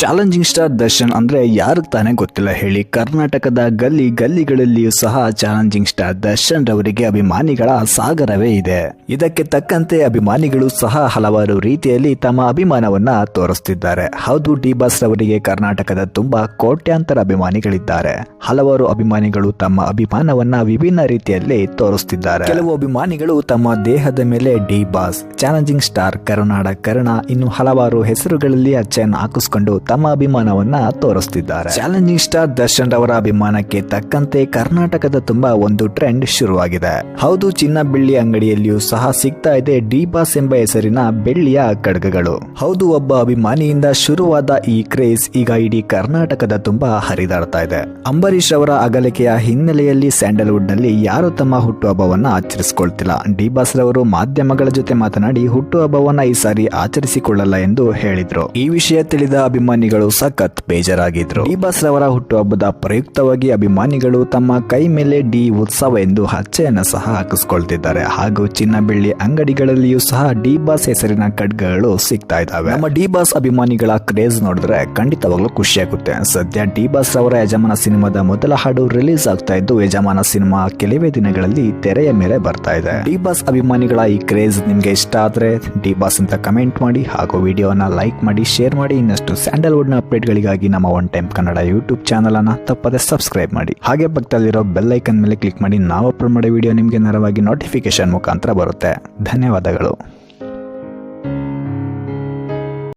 Challenging star Darshan ಅಂದ್ರೆ ಯಾರು ತಾನೇ ಗೊತ್ತಿಲ್ಲ ಹೇಳಿ. ಕರ್ನಾಟಕದ ಗಲ್ಲಿ ಗಲ್ಲಿಗಳಲ್ಲಿಯೂ ಸಹ ಚಾಲೆಂಜಿಂಗ್ ಸ್ಟಾರ್ ದರ್ಶನ್ ರವರಿಗೆ ಅಭಿಮಾನಿಗಳ ಸಾಗರವೇ ಇದೆ. ಇದಕ್ಕೆ ತಕ್ಕಂತೆ ಅಭಿಮಾನಿಗಳು ಸಹ ಹಲವಾರು ರೀತಿಯಲ್ಲಿ ತಮ್ಮ ಅಭಿಮಾನವನ್ನ ತೋರಿಸ್ತಿದ್ದಾರೆ. ಹೌದು, ಡಿ ಬಾಸ್ ರವರಿಗೆ ಕರ್ನಾಟಕದ ತುಂಬಾ ಕೋಟ್ಯಾಂತರ ಅಭಿಮಾನಿಗಳಿದ್ದಾರೆ. ಹಲವಾರು ಅಭಿಮಾನಿಗಳು ತಮ್ಮ ಅಭಿಮಾನವನ್ನ ವಿಭಿನ್ನ ರೀತಿಯಲ್ಲಿ ತೋರಿಸ್ತಿದ್ದಾರೆ. ಕೆಲವು ಅಭಿಮಾನಿಗಳು ತಮ್ಮ ದೇಹದ ಮೇಲೆ ಡಿ ಬಾಸ್ ಚಾಲೆಂಜಿಂಗ್ ಸ್ಟಾರ್ ಕರುನಾಡ, ಕರ್ಣ, ಇನ್ನು ಹಲವಾರು ಹೆಸರುಗಳಲ್ಲಿ ಅಚ್ಚೆಯನ್ನು ಹಾಕಿಸ್ಕೊಂಡು ತಮ್ಮ ಅಭಿಮಾನವನ್ನ ತೋರಿಸ್ತಿದ್ದಾರೆ. ಚಾಲೆಂಜಿಂಗ್ ಸ್ಟಾರ್ ದರ್ಶನ್ ರವರ ಅಭಿಮಾನಕ್ಕೆ ತಕ್ಕಂತೆ ಕರ್ನಾಟಕದ ತುಂಬಾ ಒಂದು ಟ್ರೆಂಡ್ ಶುರುವಾಗಿದೆ. ಹೌದು ಚಿನ್ನ ಬೆಳ್ಳಿ ಅಂಗಡಿಯಲ್ಲಿಯೂ ಸಹ ಸಿಗ್ತಾ ಇದೆ ಡಿ ಬಾಸ್ ಎಂಬ ಹೆಸರಿನ ಬೆಳ್ಳಿಯ ಕಡಗಗಳು. ಹೌದು, ಒಬ್ಬ ಅಭಿಮಾನಿಯಿಂದ ಶುರುವಾದ ಈ ಕ್ರೇಜ್ ಈಗ ಇಡೀ ಕರ್ನಾಟಕದ ತುಂಬಾ ಹರಿದಾಡ್ತಾ ಇದೆ. ಅಂಬರೀಶ್ ಅವರ ಅಗಲಿಕೆಯ ಹಿನ್ನೆಲೆಯಲ್ಲಿ ಸ್ಯಾಂಡಲ್ವುಡ್ನಲ್ಲಿ ಯಾರು ತಮ್ಮ ಹುಟ್ಟುಹಬ್ಬವನ್ನ ಆಚರಿಸಿಕೊಳ್ತಿಲ್ಲ. ಡಿ ಬಾಸ್ ರವರು ಮಾಧ್ಯಮಗಳ ಜೊತೆ ಮಾತನಾಡಿ ಹುಟ್ಟುಹಬ್ಬವನ್ನ ಈ ಸಾರಿ ಆಚರಿಸಿಕೊಳ್ಳಲ್ಲ ಎಂದು ಹೇಳಿದ್ರು. ಈ ವಿಷಯ ತಿಳಿದ ಅಭಿಮಾನಿಗಳು ಸಖತ್ ಬೇಜಾರಾಗಿದ್ರು. ಡಿ ಬಸ್ ರವರ ಹುಟ್ಟುಹಬ್ಬದ ಪ್ರಯುಕ್ತವಾಗಿ ಅಭಿಮಾನಿಗಳು ತಮ್ಮ ಕೈ ಮೇಲೆ ಡಿ ಉತ್ಸವ ಎಂದು ಹಚ್ಚೆಯನ್ನು ಸಹ ಹಾಕಿಸ್ಕೊಳ್ತಿದ್ದಾರೆ. ಹಾಗೂ ಚಿನ್ನ ಬೆಳ್ಳಿ ಅಂಗಡಿಗಳಲ್ಲಿಯೂ ಸಹ ಡಿ ಬಾಸ್ ಹೆಸರಿನ ಖಡ್ಗಗಳು ಸಿಗ್ತಾ ಇದ್ದಾವೆ. ನಮ್ಮ ಡಿ ಬಾಸ್ ಅಭಿಮಾನಿಗಳ ಕ್ರೇಜ್ ನೋಡಿದ್ರೆ ಖಂಡಿತವಾಗ್ಲೂ ಖುಷಿಯಾಗುತ್ತೆ ಸದ್ಯ ಡಿ ಬಾಸ್ ರವರ ಯಜಮಾನ ಸಿನಿಮಾದ ಮೊದಲ ಹಾಡು ರಿಲೀಸ್ ಆಗ್ತಾ ಇದ್ದು, ಯಜಮಾನ ಸಿನಿಮಾ ಕೆಲವೇ ದಿನಗಳಲ್ಲಿ ತೆರೆಯ ಮೇಲೆ ಬರ್ತಾ ಇದೆ. ಡಿ ಬಾಸ್ ಅಭಿಮಾನಿಗಳ ಈ ಕ್ರೇಜ್ ನಿಮ್ಗೆ ಇಷ್ಟ ಆದ್ರೆ ಡಿ ಬಾಸ್ ಅಂತ ಕಮೆಂಟ್ ಮಾಡಿ ಹಾಗೂ ವಿಡಿಯೋನ ಲೈಕ್ ಮಾಡಿ, ಶೇರ್ ಮಾಡಿ. ಇನ್ನಷ್ಟು ಸ್ಯಾಂಡಲ್ವುಡ್ನ ಅಪ್ಡೇಟ್ಗಳಿಗಾಗಿ ನಮ್ಮ one time Kannada YouTube channel ಅನ್ನ ತಪ್ಪದೆ ಸಬ್ಸ್ಕ್ರೈಬ್ ಮಾಡಿ. ಹಾಗೆ ಪಕ್ಕದಲ್ಲಿರೋ ಬೆಲ್ ಐಕನ್ ಮೇಲೆ ಕ್ಲಿಕ್ ಮಾಡಿ, ನಾವು ಅಪ್ಲೋಡ್ ಮಾಡೋ ವಿಡಿಯೋ ನಿಮಗೆ ನೇರವಾಗಿ ನೋಟಿಫಿಕೇಶನ್ ಮುಖಾಂತರ ಬರುತ್ತೆ. ಧನ್ಯವಾದಗಳು.